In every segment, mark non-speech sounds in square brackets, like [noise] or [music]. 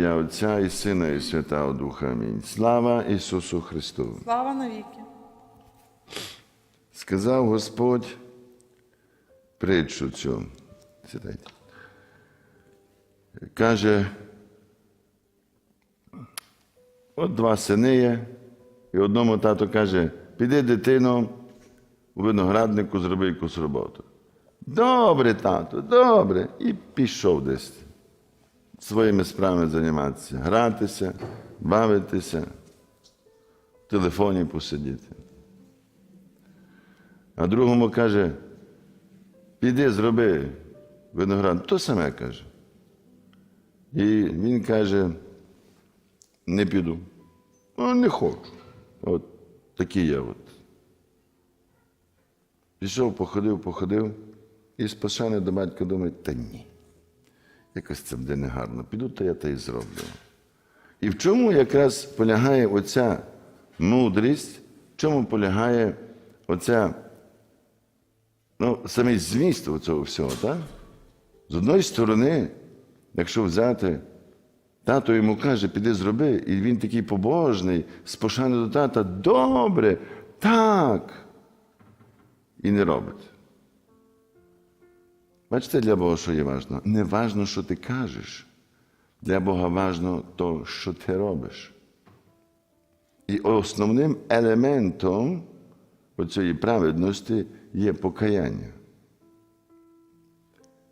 ім'я Отця і Сина, і Святого Духа. Амінь. Слава Ісусу Христу! Слава навіки. Сказав Господь притчу цю. Сідайте. Каже, от два сини є, і одному тато каже, піди дитино у винограднику, зроби якусь роботу. Добре, тато, добре. І пішов десь своїми справами займатися, гратися, бавитися, в телефоні посидіти. А другому каже, піди зроби виноград. То саме каже. І він каже, не піду. Ну, не хочу. От такий я от. Пішов, походив, походив, і з до батька думає, та ні. Якось це буде негарно. Піду, то я те і зроблю. І в чому якраз полягає оця мудрість, в чому полягає оця ну, самий зміст цього всього, так? З одної сторони, якщо взяти, тато йому каже, піди зроби, і він такий побожний, з пошани до тата, добре, так. І не робить. Бачите, для Бога, що є важливо? Не важно, що ти кажеш. Для Бога важно то, що ти робиш. І основним елементом цієї праведності є покаяння.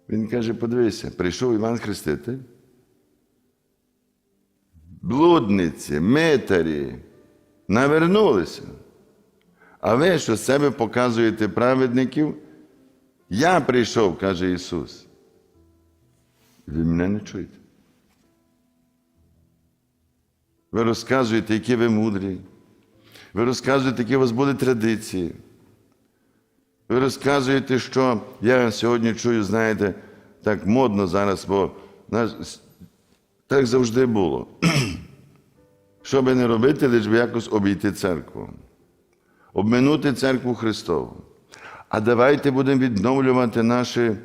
Він каже: подивися, прийшов Іван Хреститель, блудниці, митарі навернулися. А ви що з себе показуєте праведників? Я прийшов, каже Ісус. Ви мене не чуєте. Ви розказуєте, які ви мудрі. Ви розказуєте, які у вас були традиції. Ви розказуєте, що я сьогодні чую, знаєте, так модно зараз, бо так завжди було. [clears throat] Що би не робити, лиш би якось обійти церкву, обминути церкву Христову. А давайте будемо відновлювати наші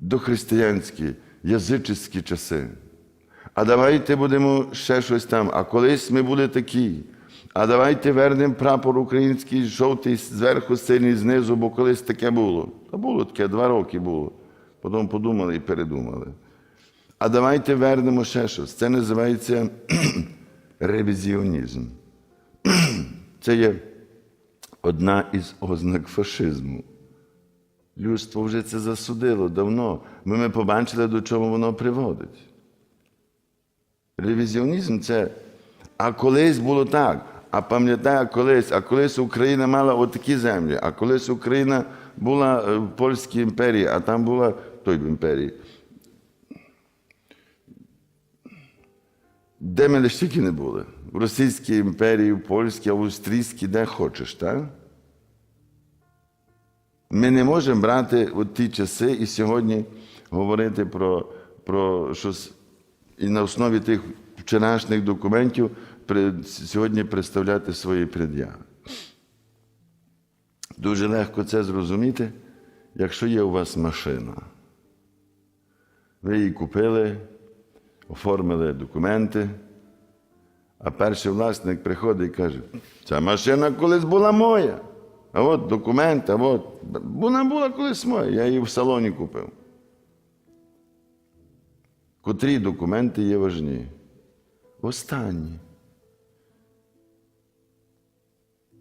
дохристиянські, язичницькі часи. А давайте будемо ще щось там. А колись ми були такі. А давайте вернемо прапор український, жовтий зверху, сильний знизу, бо колись таке було. Та було таке, два роки було. Потім подумали і передумали. А давайте вернемо ще щось. Це називається [clears throat] ревізіонізм. [clears throat] Це є одна із ознак фашизму. Людство вже це засудило давно. Ми, ми побачили, до чого воно приводить. Ревізіонізм це. А колись було так. А пам'ятаю, колись, а колись Україна мала отакі землі, а колись Україна була е, в Польській імперії, а там була той в імперії. Де ми лише тільки не були? В Російській імперії, в Польській, Австрійській, де хочеш, так? Ми не можемо брати от ті часи і сьогодні говорити про, про щось і на основі тих вчорашніх документів сьогодні представляти свої пред'яви. Дуже легко це зрозуміти, якщо є у вас машина. Ви її купили, оформили документи, а перший власник приходить і каже, ця машина колись була моя. А от документ, а от вона була колись моя, я її в салоні купив. Котрі документи є важні? Останні.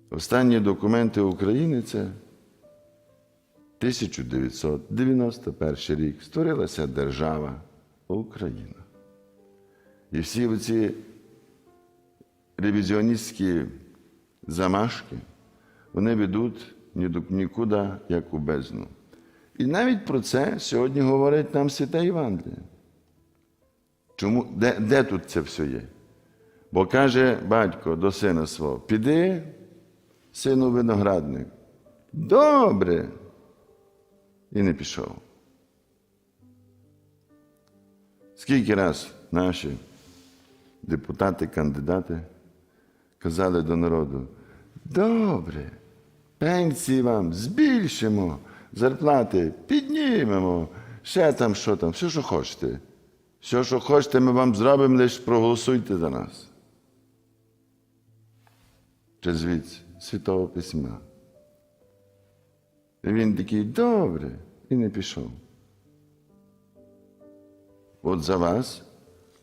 Останні документи України це 1991 рік. Створилася держава Україна. І всі оці ревізіоністські замашки, вони ведуть нікуди, як у бездну. І навіть про це сьогодні говорить нам Святе Євангеліє. Чому? Де, де тут це все є? Бо каже батько до сина свого: піди, сину виноградник. Добре. І не пішов. Скільки раз наші депутати, кандидати казали до народу: добре, пенсії вам збільшимо, зарплати піднімемо, ще там, що там, все, що хочете. Все, що хочете, ми вам зробимо, лише проголосуйте за нас. Чи звідси, Святого Письма. І він такий, добре, і не пішов. От за вас,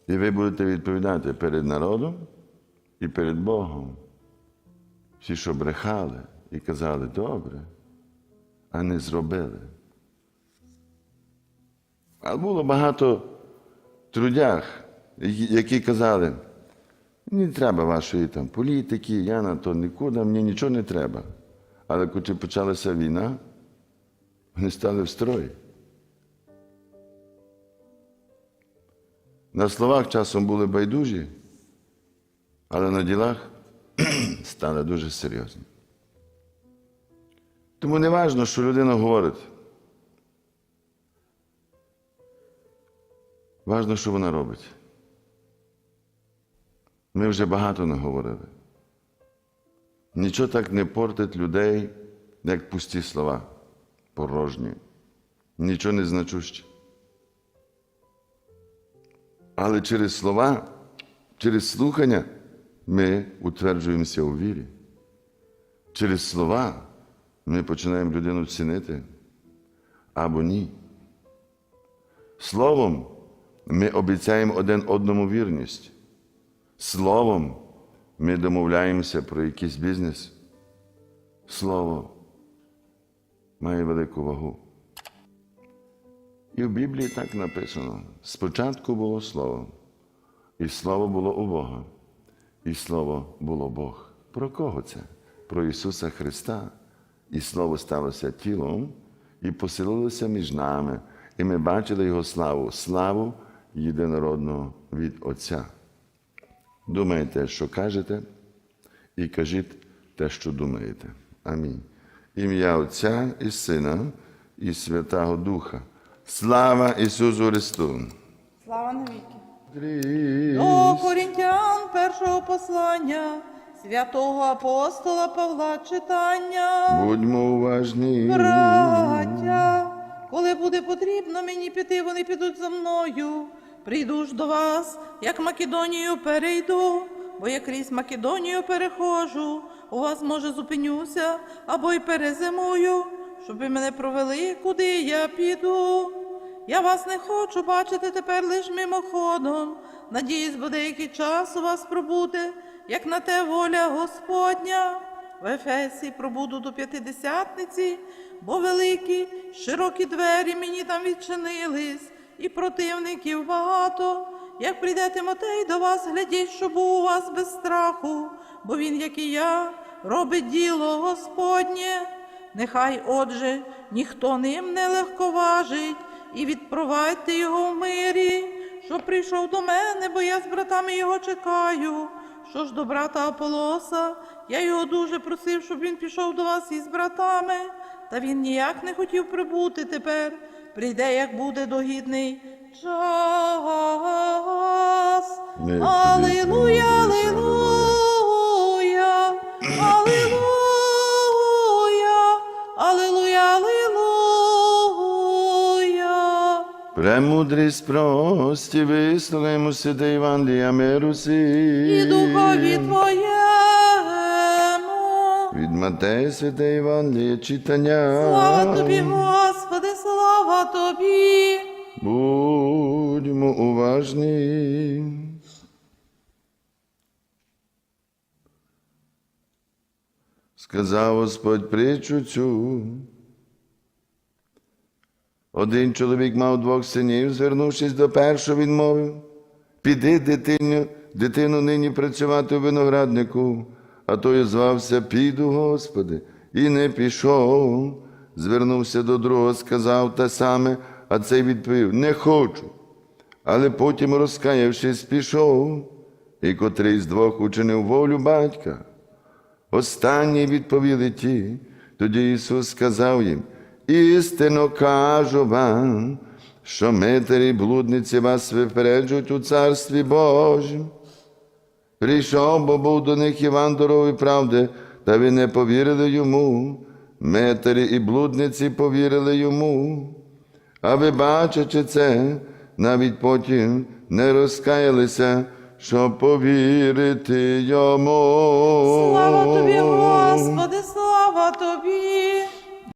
і ви будете відповідати перед народом і перед Богом. Всі, що брехали і казали добре, а не зробили. А було багато трудях, які- казали, не треба вашої там політики, я на то нікуди, мені нічого не треба. Але коли почалася війна, вони стали в строй. На словах часом були байдужі, але на ділах [clears throat] стали дуже серйозні. Тому не важливо, що людина говорить. Важно, що вона робить. Ми вже багато наговорили. Нічого так не портить людей, як пусті слова, порожні, нічого не значуще. Але через слова, через слухання ми утверджуємося у вірі. Через слова ми починаємо людину цінити або ні. Словом ми обіцяємо один одному вірність. Словом ми домовляємося про якийсь бізнес. Слово має велику вагу. І в Біблії так написано: спочатку було Слово, і Слово було у Бога, і Слово було Бог. Про кого це? Про Ісуса Христа. І Слово сталося тілом і поселилося між нами, і ми бачили Його славу, славу єдинородного від Отця. Думайте, що кажете, і кажіть те, що думаєте. Амінь. Ім'я Отця і Сина, і Святого Духа. Слава Ісусу Христу! Слава навіки. До Корінтян першого послання святого апостола Павла читання. Будьмо уважні. Браття, коли буде потрібно мені піти, вони підуть за мною. Прийду ж до вас, як Македонію перейду, бо я крізь Македонію перехожу, у вас, може, зупинюся або й перезимую, щоб ви мене провели, куди я піду. Я вас не хочу бачити тепер лиш мимоходом. Надіюсь, бо деякий час у вас пробуде, як на те воля Господня. В Ефесі пробуду до п'ятидесятниці, бо великі, широкі двері мені там відчинились, і противників багато. Як прийде Тимотей до вас, глядіть, що був у вас без страху, бо він, як і я, робить діло Господнє. Нехай, отже, ніхто ним не легковажить, і відпровадьте його в мирі, що прийшов до мене, бо я з братами його чекаю. Що ж до брата Аполоса, я його дуже просив, щоб він пішов до вас із братами, та він ніяк не хотів прибути тепер. Прийде, як буде догідний час. Ми тобі Премудрість прості, вислухаймо святе Євангелія миру І духові Твоєму. Від Матея святе Євангеліє читання. Слава тобі, Господи, слава тобі. Будьмо уважні. Сказав Господь притчу цю. Один чоловік мав двох синів, звернувшись до першого, він мовив, піди, дитину, дитину нині працювати у винограднику, а той звався, піду, Господи, і не пішов. Звернувся до другого, сказав те саме, а цей відповів: Не хочу. Але потім, розкаявшись, пішов, і котрий з двох учинив волю батька. Останні відповіли ті. Тоді Ісус сказав їм: істинно кажу вам, що метері блудниці вас випереджують у Царстві Божім. Прийшов, бо був до них Іван дороги правди, та ви не повірили йому. Метері і блудниці повірили йому. А ви бачачи це, навіть потім не розкаялися, щоб повірити йому. Слава тобі, Господи!